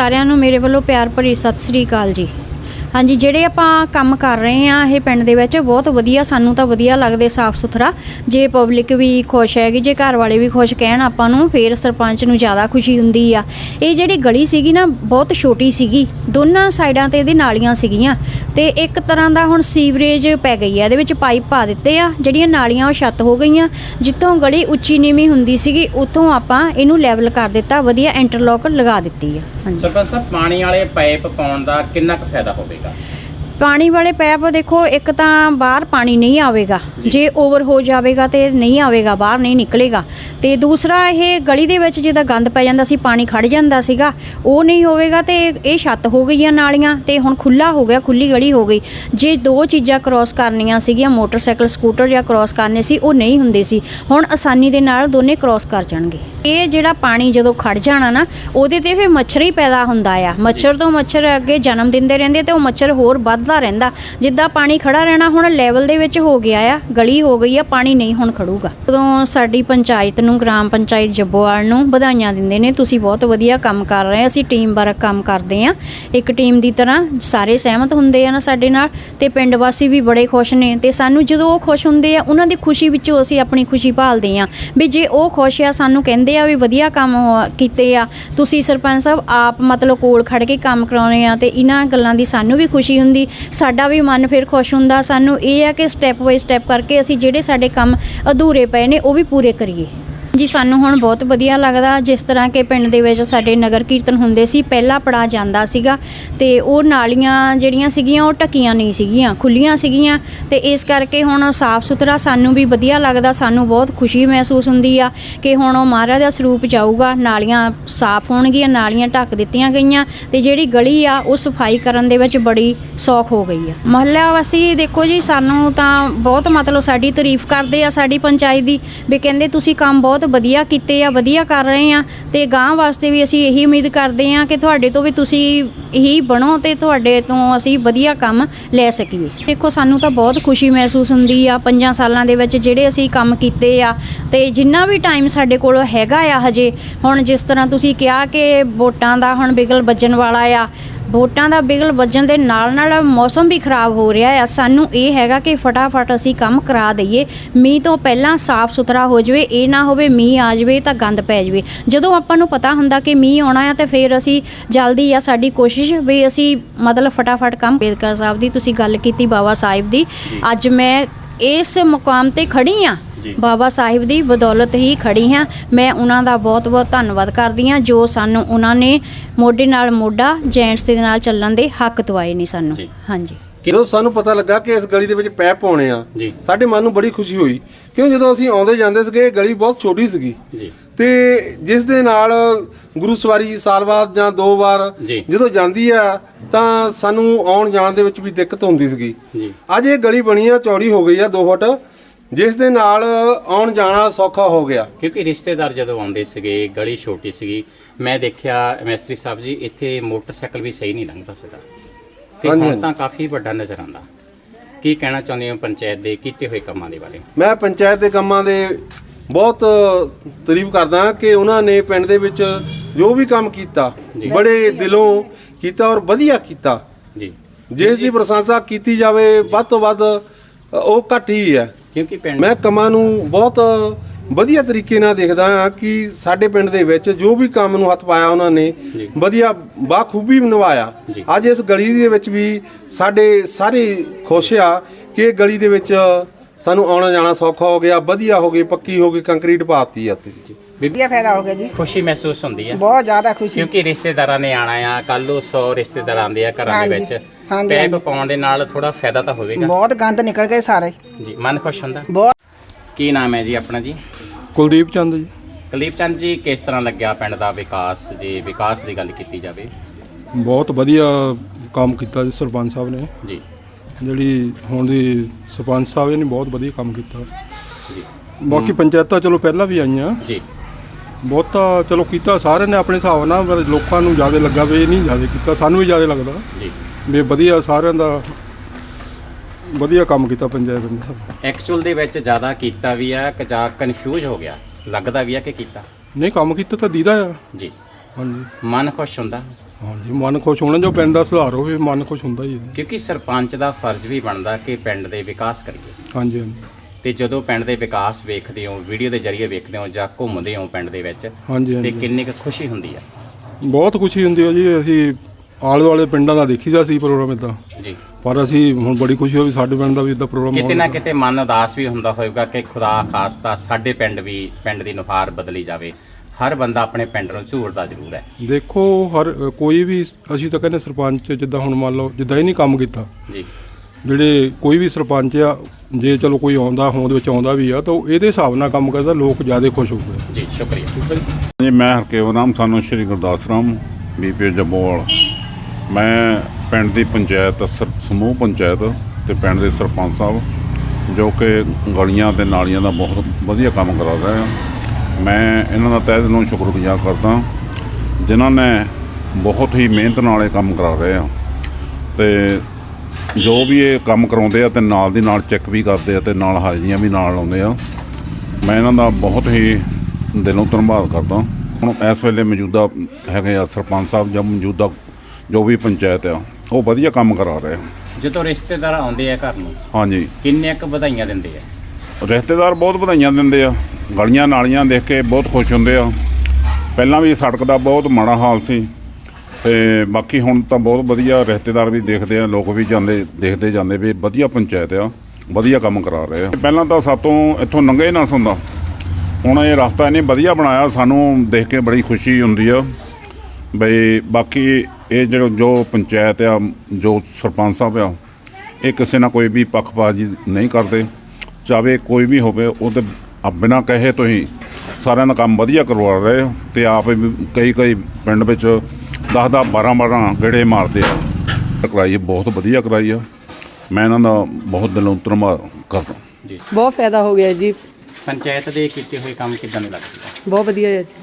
ਸਾਰਿਆਂ ਨੂੰ ਮੇਰੇ ਵੱਲੋਂ ਪਿਆਰ ਭਰੀ ਸਤਿ ਸ੍ਰੀ ਅਕਾਲ ਜੀ। ਹਾਂਜੀ, ਜਿਹੜੇ ਆਪਾਂ ਕੰਮ ਕਰ ਰਹੇ ਆ ਇਹ ਪਿੰਡ ਦੇ ਵਿੱਚ, ਬਹੁਤ ਵਧੀਆ, ਸਾਨੂੰ ਤਾਂ ਵਧੀਆ ਲੱਗਦੇ ਸਾਫ਼ ਸੁਥਰਾ। ਜੇ ਪਬਲਿਕ ਵੀ ਖੁਸ਼ ਹੈਗੀ, ਜੇ ਘਰ ਵਾਲੇ ਵੀ ਖੁਸ਼ ਕਹਿਣ ਆਪਾਂ ਨੂੰ, ਫੇਰ ਸਰਪੰਚ ਨੂੰ ਜ਼ਿਆਦਾ ਖੁਸ਼ੀ ਹੁੰਦੀ ਆ। ਇਹ ਜਿਹੜੀ ਗਲੀ ਸੀਗੀ ਨਾ, ਬਹੁਤ ਛੋਟੀ ਸੀਗੀ। ਦੋਨਾਂ ਸਾਈਡਾਂ ਤੇ ਇਹਦੇ ਨਾਲੀਆਂ ਸੀਗੀਆਂ। ਤੇ ਇੱਕ ਤਰ੍ਹਾਂ ਦਾ ਹੁਣ ਸੀਵਰੇਜ ਪੈ ਗਈ ਆ, ਇਹਦੇ ਵਿੱਚ ਪਾਈਪ ਪਾ ਦਿੱਤੇ ਆ। ਜਿਹੜੀਆਂ ਨਾਲੀਆਂ ਉਹ ਛੱਤ ਹੋ ਗਈਆਂ। ਜਿੱਥੋਂ ਗਲੀ ਉੱਚੀ ਨੀਵੀਂ ਹੁੰਦੀ ਸੀਗੀ, ਉੱਥੋਂ ਆਪਾਂ ਇਹਨੂੰ ਲੈਵਲ ਕਰ ਦਿੱਤਾ, ਵਧੀਆ ਇੰਟਰਲੋਕ ਲਗਾ ਦਿੱਤੀ ਆ। ਸਰਪੰਚ ਸਾਹਿਬ ਪਾਣੀ ਵਾਲੇ ਪਾਈਪ ਪਾਉਣ ਦਾ ਕਿੰਨਾ ਕੁ ਫਾਇਦਾ ਹੋਵੇਗਾ? ਪਾਣੀ ਵਾਲੇ ਪੈਪ ਦੇਖੋ ਇੱਕ ਤਾਂ ਬਾਹਰ ਪਾਣੀ ਨਹੀਂ ਆਵੇਗਾ। ਜੀ। ਓਵਰ ਹੋ ਜਾਵੇਗਾ ਤੇ ਨਹੀਂ ਆਵੇਗਾ ਬਾਹਰ ਨਹੀਂ ਨਿਕਲੇਗਾ। ਤੇ ਦੂਸਰਾ ਇਹ ਗਲੀ ਦੇ ਵਿੱਚ ਜਿਹਦਾ ਗੰਦ ਪੈ ਜਾਂਦਾ ਸੀ ਪਾਣੀ ਖੜ ਜਾਂਦਾ ਸੀਗਾ ਉਹ ਨਹੀਂ ਹੋਵੇਗਾ ਤੇ ਇਹ ਛੱਤ ਹੋ ਗਈਆਂ ਨਾਲੀਆਂ ਤੇ ਹੁਣ ਖੁੱਲਾ ਹੋ ਗਿਆ ਖੁੱਲੀ ਗਲੀ ਹੋ ਗਈ। ਜੇ ਦੋ ਚੀਜ਼ਾਂ ਕ੍ਰਾਸ ਕਰਨੀਆਂ ਸੀਗੀਆਂ ਮੋਟਰਸਾਈਕਲ ਸਕੂਟਰ ਜਾਂ ਕ੍ਰਾਸ ਕਰਨੇ ਸੀ ਉਹ ਨਹੀਂ ਹੁੰਦੇ ਸੀ। ਹੁਣ ਆਸਾਨੀ ਦੇ ਨਾਲ ਦੋਨੇ ਕ੍ਰਾਸ ਕਰ ਜਾਣਗੇ। ਇਹ ਜਿਹੜਾ ਪਾਣੀ ਜਦੋਂ ਖੜ ਜਾਣਾ ਨਾ ਉਹਦੇ ਤੇ ਫਿਰ ਮੱਛਰ ਹੀ ਪੈਦਾ ਹੁੰਦਾ ਆ। ਮੱਛਰ ਤੋਂ ਮੱਛਰ ਅੱਗੇ ਜਨਮ ਦਿੰਦੇ ਰਹਿੰਦੇ ਤੇ ਉਹ ਮੱਛਰ ਹੋਰ ਵੱਧਦਾ ਰਹਿੰਦਾ। ਜਿੱਦਾਂ ਪਾਣੀ ਖੜਾ ਰਹਿਣਾ ਹੁਣ ਲੈਵਲ ਦੇ ਵਿੱਚ ਹੋ ਗਿਆ ਆ, ਗਲੀ ਹੋ ਗਈ ਆ, ਪਾਣੀ ਨਹੀਂ ਹੁਣ ਖੜੂਗਾ। ਉਦੋਂ ਸਾਡੀ ਪੰਚਾਇਤ ਨੂੰ, ਗ੍ਰਾਮ ਪੰਚਾਇਤ ਜੱਬੋਵਾਲ ਨੂੰ ਵਧਾਈਆਂ ਦਿੰਦੇ ਨੇ, ਤੁਸੀਂ ਬਹੁਤ ਵਧੀਆ ਕੰਮ ਕਰ ਰਹੇ ਅਸੀਂ ਟੀਮ ਵਰਕ ਕੰਮ ਕਰਦੇ ਆ ਇੱਕ ਟੀਮ ਦੀ ਤਰ੍ਹਾਂ ਸਾਰੇ ਸਹਿਮਤ ਹੁੰਦੇ ਆ ਨਾ ਸਾਡੇ ਨਾਲ, ਤੇ ਪਿੰਡ ਵਾਸੀ ਵੀ ਬੜੇ ਖੁਸ਼ ਨੇ, ਤੇ ਸਾਨੂੰ ਜਦੋਂ ਉਹ ਖੁਸ਼ ਹੁੰਦੇ ਆ, ਉਹਨਾਂ ਦੀ ਖੁਸ਼ੀ ਵਿੱਚੋਂ ਅਸੀਂ ਆਪਣੀ ਖੁਸ਼ੀ ਭਾਲਦੇ ਆ ਵੀ ਜੇ ਉਹ ਖੁਸ਼ ਆ, ਸਾਨੂੰ ਕਹਿੰਦੇ ਆ ਵੀ ਵਧੀਆ ਕੰਮ ਕੀਤੇ ਆ, ਤੁਸੀਂ ਸਰਪੰਚ ਸਾਹਿਬ ਆਪ ਮਤਲਬ ਕੋਲ ਖੜ ਕੇ ਕੰਮ ਕਰਾਉਣੇ ਆ, ਤੇ ਇਹਨਾਂ ਗੱਲਾਂ ਦੀ ਸਾਨੂੰ ਵੀ ਖੁਸ਼ੀ ਹੁੰਦੀ ਸਾਡਾ ਵੀ ਮਨ ਫਿਰ ਖੁਸ਼ ਹੁੰਦਾ। ਸਾਨੂੰ ਇਹ ਆ ਕਿ ਸਟੈਪ ਬਾਈ ਸਟੈਪ ਕਰਕੇ ਅਸੀਂ ਜਿਹੜੇ ਸਾਡੇ ਕੰਮ ਅਧੂਰੇ ਪਏ ਨੇ, ਉਹ ਵੀ ਪੂਰੇ ਕਰੀਏ। ਜੀ, ਸਾਨੂੰ ਹੁਣ ਬਹੁਤ ਵਧੀਆ ਲੱਗਦਾ ਜਿਸ ਤਰ੍ਹਾਂ ਕਿ ਪਿੰਡ ਦੇ ਵਿੱਚ ਸਾਡੇ ਨਗਰ ਕੀਰਤਨ ਹੁੰਦੇ ਸੀ, ਪਹਿਲਾ ਪੜਾ ਜਾਂਦਾ ਸੀਗਾ ਤੇ ਉਹ ਨਾਲੀਆਂ ਜਿਹੜੀਆਂ ਸੀਗੀਆਂ, ਉਹ ਟਕੀਆਂ ਨਹੀਂ ਸੀਗੀਆਂ ਖੁੱਲੀਆਂ ਸੀਗੀਆਂ ਤੇ ਇਸ ਕਰਕੇ ਹੁਣ ਸਾਫ਼ ਸੁਥਰਾ ਸਾਨੂੰ ਵੀ ਵਧੀਆ ਲੱਗਦਾ, ਸਾਨੂੰ ਬਹੁਤ ਖੁਸ਼ੀ ਮਹਿਸੂਸ ਹੁੰਦੀ ਆ ਕਿ ਹੁਣ ਉਹ ਮਹਾਰਾਜ ਦਾ ਸਰੂਪ ਜਾਊਗਾ, ਨਾਲੀਆਂ ਸਾਫ਼ ਹੋਣਗੀਆਂ, ਨਾਲੀਆਂ ਢੱਕ ਦਿੱਤੀਆਂ ਗਈਆਂ ਤੇ ਜਿਹੜੀ ਗਲੀ ਆ, ਉਹ ਸਫ਼ਾਈ ਕਰਨ ਦੇ ਵਿੱਚ ਬੜੀ ਸੌਖ ਹੋ ਗਈ ਆ। ਮਹੱਲਾ ਵਾਸੀ, ਦੇਖੋ ਜੀ, ਸਾਨੂੰ ਤਾਂ ਬਹੁਤ ਮਤਲਬ ਸਾਡੀ ਤਾਰੀਫ ਕਰਦੇ ਆ ਸਾਡੀ ਪੰਚਾਇਤ ਦੀ ਵੀ ਕਹਿੰਦੇ ਤੁਸੀਂ ਕੰਮ ਬਹੁਤ ਵਧੀਆ ਕੀਤੇ ਆ, ਵਧੀਆ ਕਰ ਰਹੇ ਆ ਤੇ ਗਾਂ ਵਾਸਤੇ ਵੀ ਅਸੀਂ ਇਹੀ ਉਮੀਦ ਕਰਦੇ ਆ ਕਿ ਤੁਹਾਡੇ ਤੋਂ ਵੀ ਤੁਸੀਂ ਇਹੀ ਬਣੋ ਤੇ ਤੁਹਾਡੇ ਤੋਂ ਅਸੀਂ ਵਧੀਆ ਕੰਮ ਲੈ ਸਕੀਏ। ਦੇਖੋ, ਸਾਨੂੰ ਤਾਂ ਬਹੁਤ ਖੁਸ਼ੀ ਮਹਿਸੂਸ ਹੁੰਦੀ ਆ ਪੰਜਾਂ ਸਾਲਾਂ ਦੇ ਵਿੱਚ ਜਿਹੜੇ ਅਸੀਂ ਕੰਮ ਕੀਤੇ ਆ ਤੇ ਜਿੰਨਾ ਵੀ ਟਾਈਮ ਸਾਡੇ ਕੋਲ ਹੈਗਾ ਆ ਹਜੇ, ਹੁਣ ਜਿਸ ਤਰ੍ਹਾਂ ਤੁਸੀਂ ਕਿਹਾ ਕਿ ਵੋਟਾਂ ਦਾ ਹੁਣ ਬਿਗਲ ਵੱਜਣ ਵਾਲਾ ਆ ਵੋਟਾਂ ਦਾ ਬਿਗਲ ਵੱਜਣ ਦੇ ਨਾਲ ਨਾਲ ਮੌਸਮ ਵੀ ਖਰਾਬ ਹੋ ਰਿਹਾ ਆ ਸਾਨੂੰ ਇਹ ਹੈਗਾ ਕਿ ਫਟਾਫਟ ਅਸੀਂ ਕੰਮ ਕਰਾ ਦਈਏ। ਮੀਂਹ ਤੋਂ ਪਹਿਲਾਂ ਸਾਫ਼ ਸੁਥਰਾ ਹੋ ਜਾਵੇ ਇਹ ਨਾ ਹੋਵੇ ਮੀਂਹ ਆ ਜਾਵੇ ਤਾਂ ਗੰਦ ਪੈ ਜਾਵੇ। ਜਦੋਂ ਆਪਾਂ ਨੂੰ ਪਤਾ ਹੁੰਦਾ ਕਿ ਮੀਂਹ ਆਉਣਾ ਆ ਤੇ ਫਿਰ ਅਸੀਂ ਜਲਦੀ ਆ ਸਾਡੀ ਕੋਸ਼ਿਸ਼ ਵੀ ਅਸੀਂ ਮਤਲਬ ਫਟਾਫਟ ਕੰਮ ਬੇਦਕਰ ਸਾਹਿਬ ਦੀ ਤੁਸੀਂ ਗੱਲ ਕੀਤੀ ਬਾਬਾ ਸਾਹਿਬ ਦੀ। ਅੱਜ ਮੈਂ ਇਸ ਮੁਕਾਮ ਤੇ ਖੜੀ ਆ। ਬਾਬਾ ਸਾਹਿਬ ਦੀ ਬਦੌਲਤ ਹੀ ਖੜੀ ਹਾਂ। ਮੈਂ ਉਹਨਾਂ ਦਾ ਬਹੁਤ-ਬਹੁਤ ਧੰਨਵਾਦ ਕਰਦੀ ਹਾਂ ਜੋ ਸਾਨੂੰ ਉਹਨਾਂ ਨੇ ਮੋਢੇ ਨਾਲ ਮੋਢਾ ਜੈਂਟਸ ਦੇ ਨਾਲ ਚੱਲਣ ਦੇ ਹੱਕ ਦਵਾਏ ਨੇ ਸਾਨੂੰ। ਹਾਂਜੀ। ਜਦੋਂ ਸਾਨੂੰ ਪਤਾ ਲੱਗਾ ਕਿ ਇਸ ਗਲੀ ਦੇ ਵਿੱਚ ਪੈਪ ਪਾਉਣੇ ਆ। ਸਾਡੇ ਮਨ ਨੂੰ ਬੜੀ ਖੁਸ਼ੀ ਹੋਈ। ਕਿਉਂ ਜਦੋਂ ਅਸੀਂ ਆਉਂਦੇ ਜਾਂਦੇ ਸੀਗੇ ਗਲੀ ਬਹੁਤ ਛੋਟੀ ਸੀਗੀ। ਜੀ। ਤੇ ਜਿਸ ਦੇ ਨਾਲ ਗੁਰੂ ਸਵਾਰੀ ਸਾਲ ਬਾਅਦ ਜਾਂ ਦੋ ਵਾਰ। ਜਦੋਂ ਜਾਂਦੀ ਆ ਤਾਂ ਸਾਨੂੰ ਆਉਣ ਜਾਣ ਦੇ ਵਿੱਚ ਵੀ ਦਿੱਕਤ ਹੁੰਦੀ ਸੀਗੀ। ਜੀ। ਅੱਜ ਇਹ ਗਲੀ ਬਣੀ ਆ ਚੌੜੀ ਹੋ ਗਈ ਆ 2 ਫੁੱਟ। ਜਿਸ ਦੇ ਨਾਲ ਆਉਣ ਜਾਣਾ ਸੌਖਾ ਹੋ ਗਿਆ। ਕਿਉਂਕਿ ਰਿਸ਼ਤੇਦਾਰ ਜਦੋਂ ਆਉਂਦੇ ਸੀਗੇ ਗਲੀ ਛੋਟੀ ਸੀਗੀ ਮੈਂ ਦੇਖਿਆ ਮੈਸਤਰੀ ਸਾਹਿਬ ਜੀ ਇੱਥੇ ਮੋਟਰਸਾਈਕਲ ਵੀ ਸਹੀ ਨਹੀਂ ਲੰਘਦਾ ਸੀਗਾ। ਤੇ ਹਾਂਜੀ, ਹੁਣ ਹਾਂਜੀ। ਤਾਂ ਕਾਫੀ ਵੱਡਾ ਨਜ਼ਰ ਆਉਂਦਾ। ਕੀ ਕਹਿਣਾ ਚਾਹੁੰਦੇ ਹੋ ਪੰਚਾਇਤ ਦੇ ਕੀਤੇ ਹੋਏ ਕੰਮਾਂ ਦੇ ਬਾਰੇ? ਮੈਂ ਪੰਚਾਇਤ ਦੇ ਕੰਮਾਂ ਦੇ ਬਹੁਤ ਤਾਰੀਫ ਕਰਦਾ ਕਿ ਉਹਨਾਂ ਨੇ ਪਿੰਡ ਦੇ ਵਿੱਚ ਜੋ ਵੀ ਕੰਮ ਕੀਤਾ ਜੀ। ਬੜੇ ਦਿਲੋਂ ਕੀਤਾ ਔਰ ਵਧੀਆ ਕੀਤਾ। ਜੀ। ਜਿਸ ਦੀ ਪ੍ਰਸ਼ੰਸਾ ਕੀਤੀ ਜਾਵੇ ਵੱਧ ਤੋਂ ਵੱਧ ਅ, ਉਹ ਘੱਟ ਹੀ ਹੈ। ਕਿਉਂਕਿ ਪਿੰਡ ਮੈਂ ਕੰਮਾਂ ਨੂੰ ਬਹੁਤ ਵਧੀਆ ਤਰੀਕੇ ਨਾਲ ਦੇਖਦਾ ਹਾਂ ਕਿ ਸਾਡੇ ਪਿੰਡ ਦੇ ਵਿੱਚ ਜੋ ਵੀ ਕੰਮ ਨੂੰ ਹੱਥ ਪਾਇਆ ਉਹਨਾਂ ਨੇ ਜੀ। ਵਧੀਆ ਬਾਖੂਬੀ ਨਿਭਾਇਆ ਜੀ। ਅੱਜ ਇਸ ਗਲੀ ਦੇ ਵਿੱਚ ਵੀ ਸਾਡੇ ਸਾਰੇ ਖੁਸ਼ ਆ ਕਿ ਇਹ ਗਲੀ ਦੇ ਵਿੱਚ ਸਾਨੂੰ ਆਉਣਾ ਜਾਣਾ ਸੌਖਾ ਹੋ ਗਿਆ ਵਧੀਆ ਹੋ ਗਈ ਪੱਕੀ ਹੋ ਗਈ ਕੰਕਰੀਟ ਪਾਤੀ ਆ ਤੇ ਬੀਬੀ ਵਧੀਆ ਫਾਇਦਾ ਹੋ ਗਿਆ ਜੀ? ਖੁਸ਼ੀ ਮਹਿਸੂਸ ਹੁੰਦੀ ਹੈ ਬਹੁਤ ਜ਼ਿਆਦਾ ਖੁਸ਼ੀ। ਕਿਉਂਕਿ ਰਿਸ਼ਤੇਦਾਰਾਂ ਨੇ ਆਣਾ ਆ ਕੱਲ ਨੂੰ 100 ਰਿਸ਼ਤੇਦਾਰ ਆਉਂਦੇ ਆ ਘਰਾਂ ਦੇ ਹਾਂਜੀ, ਵਿੱਚ। ਹਾਂਜੀ, ਪੈਪ ਹਾਂਜੀ। ਪਾਉਣ ਦੇ ਨਾਲ ਥੋੜਾ ਫਾਇਦਾ ਤਾਂ ਹੋਵੇਗਾ। ਬਹੁਤ ਗੰਦ ਨਿਕਲ ਗਏ ਸਾਰੇ। ਜੀ ਮਨ ਖੁਸ਼ ਹੁੰਦਾ। ਬਹੁਤ ਕੀ ਨਾਮ ਹੈ ਜੀ ਆਪਣਾ ਜੀ? ਕੁਲਦੀਪ ਚੰਦ ਜੀ। ਕੁਲਦੀਪ ਚੰਦ ਜੀ ਕਿਸ ਤਰ੍ਹਾਂ ਲੱਗਿਆ ਪਿੰਡ ਦਾ ਵਿਕਾਸ? ਜੀ ਵਿਕਾਸ ਦੀ ਗੱਲ ਕੀਤੀ ਜਾਵੇ। ਬਹੁਤ ਵਧੀਆ ਕੰਮ ਕੀਤਾ ਜੀ ਸਰਪੰਚ ਸਾਹਿਬ ਨੇ। ਜੀ। ਜਿਹੜੀ ਹੁਣ ਦੀ ਸਰਪੰਚ ਸਾਹਿਬ ਨੇ ਬਹੁਤ ਵਧੀਆ ਕੰਮ ਕੀਤਾ। ਜੀ। ਬਾਕੀ ਪੰਚਾਇਤਾਂ ਚਲੋ ਪਹਿਲਾਂ ਵੀ ਆਈਆਂ। ਜੀ। ਬਹੁਤਾ ਚਲੋ ਕੀਤਾ ਸਾਰਿਆਂ ਨੇ ਆਪਣੇ ਹਿਸਾਬ ਨਾਲ ਪਰ ਲੋਕਾਂ ਨੂੰ ਜ਼ਿਆਦਾ ਲੱਗਾ ਵੀ ਇਹ ਨਹੀਂ ਜ਼ਿਆਦਾ ਕੀਤਾ ਸਾਨੂੰ ਵੀ ਜ਼ਿਆਦਾ ਲੱਗਦਾ। ਜੀ। ਵੀ ਵਧੀਆ ਸਾਰਿਆਂ ਦਾ ਵਧੀਆ ਕੰਮ ਕੀਤਾ ਪੰਚਾਇਤ ਨੇ। ਐਕਚੁਅਲ ਦੇ ਵਿੱਚ ਜ਼ਿਆਦਾ ਕੀਤਾ ਵੀ ਆ ਕਿ ਜਾਂ ਕਨਫਿਊਜ਼ ਹੋ ਗਿਆ? ਲੱਗਦਾ ਵੀ ਆ ਕਿ ਕੀਤਾ? ਨਹੀਂ ਕੰਮ ਕੀਤਾ ਤਾਂ ਦੀਦਾ ਆ। ਜੀ। ਹਾਂਜੀ। ਮਨ ਖੁਸ਼ ਹੁੰਦਾ? ਹਾਂਜੀ ਮਨ ਖੁਸ਼ ਹੋਣਾ ਜੋ ਪਿੰਡ ਦਾ ਸੁਧਾਰ ਹੋਵੇ ਮਨ ਖੁਸ਼ ਹੁੰਦਾ ਹੀ ਹੈ ਕਿਉਂਕਿ ਸਰਪੰਚ ਦਾ ਫਰਜ਼ ਵੀ ਬਣਦਾ ਕਿ ਪਿੰਡ ਦੇ ਵਿਕਾਸ ਕਰੀਏ। ਹਾਂਜੀ ਹਾਂਜੀ। ਤੇ ਜਦੋਂ ਪਿੰਡ ਦੇ ਵਿਕਾਸ ਵੇਖਦੇ ਹੋ ਵੀਡੀਓ ਦੇ ਜ਼ਰੀਏ ਵੇਖਦੇ ਹੋ ਜਾਂ ਘੁੰਮਦੇ ਹੋ ਪਿੰਡ ਦੇ ਵਿੱਚ ਹਾਂਜੀ ਤੇ ਹਾਂਜੀ। ਕਿੰਨੀ ਕੁ ਖੁਸ਼ੀ ਹੁੰਦੀ ਹੈ ਬਹੁਤ ਖੁਸ਼ੀ ਹੁੰਦੀ ਹੈ ਜੀ ਅਸੀਂ ਆਲੇ ਦੁਆਲੇ ਪਿੰਡਾਂ ਦਾ ਦੇਖੀਦਾ ਸੀ ਪ੍ਰੋਗਰਾਮ ਇਦਾਂ। ਜੀ। ਪਰ ਅਸੀਂ ਹੁਣ ਬੜੀ ਖੁਸ਼ੀ ਹੋਈ ਸਾਡੇ ਪਿੰਡ ਦਾ ਵੀ ਇਦਾਂ ਪ੍ਰੋਗਰਾਮ ਕਿਤੇ ਨਾ ਕਿਤੇ ਮਨ ਉਦਾਸ ਵੀ ਹੁੰਦਾ ਹੋਵੇਗਾ ਕਿ ਖੁਦਾ ਖਾਸਤਾ ਸਾਡੇ ਪਿੰਡ ਵੀ ਪਿੰਡ ਦੀ ਨੁਹਾਰ ਬਦਲੀ ਜਾਵੇ। ਹਰ ਬੰਦਾ ਆਪਣੇ ਪਿੰਡ ਨੂੰ ਝੂਰਦਾ ਜ਼ਰੂਰ ਹੈ। ਦੇਖੋ ਹਰ ਕੋਈ ਵੀ ਅਸੀਂ ਤਾਂ ਕਹਿੰਦੇ ਸਰਪੰਚ ਜਿੱਦਾਂ ਹੁਣ ਮੰਨ ਲਓ ਜਿੱਦਾਂ ਇਹ ਨਹੀਂ ਕੰਮ ਕੀਤਾ। ਜੀ। ਜਿਹੜੇ ਕੋਈ ਵੀ ਸਰਪੰਚ ਆ ਜੇ ਚਲੋ ਕੋਈ ਆਉਂਦਾ ਹੋਂਦ ਵਿੱਚ ਆਉਂਦਾ ਵੀ ਆ ਤਾਂ ਉਹ ਇਹਦੇ ਹਿਸਾਬ ਨਾਲ ਕੰਮ ਕਰਦਾ ਲੋਕ ਜ਼ਿਆਦਾ ਖੁਸ਼ ਹੋਊਗੇ। ਜੀ ਸ਼ੁਕਰੀਆ। ਠੀਕ ਹੈ ਜੀ ਜੀ ਮੈਂ ਹਰਕੇਵ ਨਾਮ ਸਾਨੂੰ ਸ਼੍ਰੀ ਗੁਰਦਾਸ ਰਾਮ ਬੀਪੀ ਜੱਬੋਵਾਲ। ਮੈਂ ਪਿੰਡ ਦੀ ਪੰਚਾਇਤ ਸਰ- ਸਮੂਹ ਪੰਚਾਇਤ ਤੇ ਪਿੰਡ ਦੇ ਸਰਪੰਚ ਸਾਹਿਬ ਜੋ ਕਿ ਗਲੀਆਂ ਤੇ ਨਾਲੀਆਂ ਦਾ ਬਹੁਤ ਵਧੀਆ ਕੰਮ ਕਰਾ ਰਹੇ ਆ। ਮੈਂ ਇਹਨਾਂ ਦਾ ਤਹਿ ਦਿਲੋਂ ਸ਼ੁਕਰਗੁਜ਼ਾਰ ਕਰਦਾ ਜਿਨ੍ਹਾਂ ਨੇ ਬਹੁਤ ਹੀ ਮਿਹਨਤ ਨਾਲ ਇਹ ਕੰਮ ਕਰਾ ਰਹੇ ਆ। ਤੇ ਜੋ ਵੀ ਇਹ ਕੰਮ ਕਰਾਉਂਦੇ ਆ ਤੇ ਨਾਲ ਦੀ ਨਾਲ ਚੈੱਕ ਵੀ ਕਰਦੇ ਆ ਤੇ ਨਾਲ ਹਾਜ਼ਰੀਆਂ ਵੀ ਨਾਲ ਲਾਉਂਦੇ ਆ। ਮੈਂ ਇਹਨਾਂ ਦਾ ਬਹੁਤ ਹੀ ਦਿਲੋਂ ਧੰਨਵਾਦ ਕਰਦਾ। ਹੁਣ ਇਸ ਵੇਲੇ ਮੌਜੂਦਾ ਹੈਗੇ ਆ ਸਰਪੰਚ ਸਾਹਿਬ ਜਾਂ ਮੌਜੂਦਾ ਜੋ ਵੀ ਪੰਚਾਇਤ ਆ ਉਹ ਵਧੀਆ ਕੰਮ ਕਰਾ ਰਹੇ ਆ। ਜਦੋਂ ਰਿਸ਼ਤੇਦਾਰ ਆਉਂਦੇ ਆ ਘਰ ਨੂੰ ਹਾਂਜੀ। ਕਿੰਨੇ ਕੁ ਵਧਾਈਆਂ ਦਿੰਦੇ ਆ? ਰਿਸ਼ਤੇਦਾਰ ਬਹੁਤ ਵਧਾਈਆਂ ਦਿੰਦੇ ਆ। ਗਲੀਆਂ ਨਾਲੀਆਂ ਦੇਖ ਕੇ ਬਹੁਤ ਖੁਸ਼ ਹੁੰਦੇ ਆ। ਪਹਿਲਾਂ ਵੀ ਸੜਕ ਦਾ ਬਹੁਤ ਮਾੜਾ ਹਾਲ ਸੀ। ਤੇ ਬਾਕੀ ਹੁਣ ਤਾਂ ਬਹੁਤ ਵਧੀਆ ਰਿਸ਼ਤੇਦਾਰ ਵੀ ਦੇਖਦੇ ਆ, ਲੋਕ ਵੀ ਜਾਂਦੇ, ਦੇਖਦੇ ਜਾਂਦੇ ਵੀ ਵਧੀਆ ਪੰਚਾਇਤ ਆ, ਵਧੀਆ ਕੰਮ ਕਰਾ ਰਹੇ ਆ। ਪਹਿਲਾਂ ਤਾਂ ਸਾਤੋਂ ਇੱਥੋਂ ਲੰਘੇ ਹੀ ਨਾ ਸੁੰਦਾ। ਹੁਣ ਇਹ ਰਸਤਾ ਇਹਨੇ ਵਧੀਆ ਬਣਾਇਆ, ਸਾਨੂੰ ਦੇਖ ਕੇ ਬੜੀ ਖੁਸ਼ੀ ਹੁੰਦੀ ਆ। ਬਈ ਬਾਕੀ ਇਹ ਜਿਹੜਾ ਜੋ ਪੰਚਾਇਤ ਆ, ਜੋ ਸਰਪੰਚ ਸਾਹਿਬ ਆ, ਇਹ ਕਿਸੇ ਨਾ ਕੋਈ ਵੀ ਪੱਖਪਾਤੀ ਨਹੀਂ ਕਰਦੇ। ਚਾਹੇ ਕੋਈ ਵੀ ਹੋਵੇ, ਉਹ ਤੇ ਬਿਨਾਂ ਕਹੇ ਤੋਂ ਹੀ ਸਾਰਿਆਂ ਦਾ ਕੰਮ ਵਧੀਆ ਕਰਵਾ ਰਹੇ ਆ ਤੇ ਆਪ ਵੀ ਕਈ ਕਈ ਪਿੰਡ ਵਿੱਚ 10 10 12 12 ਗੇੜੇ ਮਾਰਦੇ ਆ। ਕਰਾਈ ਹੈ, ਬਹੁਤ ਵਧੀਆ ਕਰਾਈ ਆ। ਮੈਂ ਇਹਨਾਂ ਦਾ ਬਹੁਤ ਦਿਲੋਂ ਧੰਨਵਾਦ ਕਰਦਾ। ਜੀ। ਬਹੁਤ ਫਾਇਦਾ ਹੋ ਗਿਆ ਜੀ। ਪੰਚਾਇਤ ਦੇ ਕੀਤੇ ਹੋਏ ਕੰਮ ਕਿਦਾਂ ਦੇ ਲੱਗਦੇ ਆ? ਬਹੁਤ ਵਧੀਆ ਹੈ ਜੀ।